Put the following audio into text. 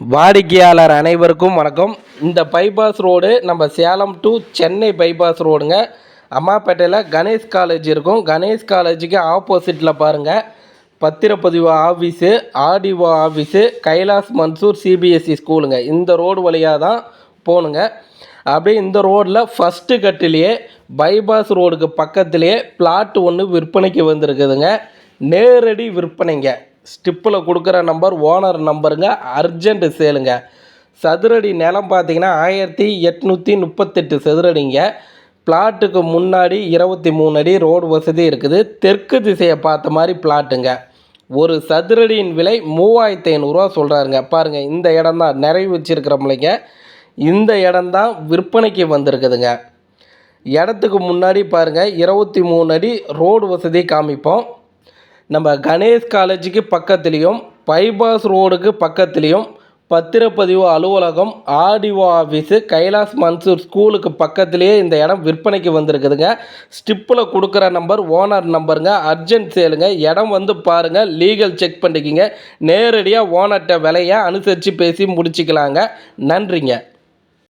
வாடிக்கையாளர் அனைவருக்கும் வணக்கம். இந்த பைபாஸ் ரோடு நம்ம சேலம் டு சென்னை பைபாஸ் ரோடுங்க அம்மாப்பேட்டையில் கணேஷ் காலேஜ் இருக்கும். கணேஷ் காலேஜுக்கு ஆப்போசிட்டில் பாருங்கள் பத்திரப்பதிவு office RTO office Kailash Mansoor CBSE ஸ்கூலுங்க இந்த ரோடு வழியாக தான் போகணுங்க அப்படியே இந்த ரோட்டில் ஃபஸ்ட்டு கட்டிலேயே பைபாஸ் ரோடுக்கு பக்கத்துலேயே பிளாட் ஒன்று விற்பனைக்கு வந்திருக்குதுங்க. நேரடி விற்பனைங்க. ஸ்டிப்பில் கொடுக்குற நம்பர் ஓனர் நம்பருங்க அர்ஜென்ட் சேலுங்க. சதுரடி நிலம் பார்த்தீங்கன்னா ஆயிரத்தி எட்நூற்றி முப்பத்தெட்டு சதுரடிங்க. பிளாட்டுக்கு முன்னாடி இருபத்தி மூணு அடி ரோடு வசதி இருக்குது. தெற்கு திசையை பார்த்த மாதிரி பிளாட்டுங்க. ஒரு சதுரடியின் விலை மூவாயிரத்தி ஐநூறுரூவா சொல்கிறாருங்க பாருங்கள் இந்த இடம் தான் நிறைவு வச்சுருக்கிறோம்லைங்க இந்த இடம்தான் விற்பனைக்கு வந்திருக்குதுங்க. இடத்துக்கு முன்னாடி பாருங்கள் இருபத்தி மூணு அடி ரோடு வசதி காமிப்போம். நம்ம கணேஷ் காலேஜுக்கு பக்கத்துலேயும் பைபாஸ் ரோடுக்கு பக்கத்துலேயும் பத்திரப்பதிவு அலுவலகம் ஆர்டிஓ ஆஃபீஸு கைலாஸ் மன்சூர் ஸ்கூலுக்கு பக்கத்துலேயே இந்த இடம் விற்பனைக்கு வந்திருக்குதுங்க. ஸ்டிப்பில் கொடுக்குற நம்பர் ஓனர் நம்பருங்க. அர்ஜென்ட் சேலுங்க. இடம் வந்து பாருங்கள் லீகல் செக் பண்ணிக்கிங்க. நேரடியாக ஓனர்கிட்ட விலையை அனுசரித்து பேசி முடிச்சுக்கலாங்க. நன்றிங்க.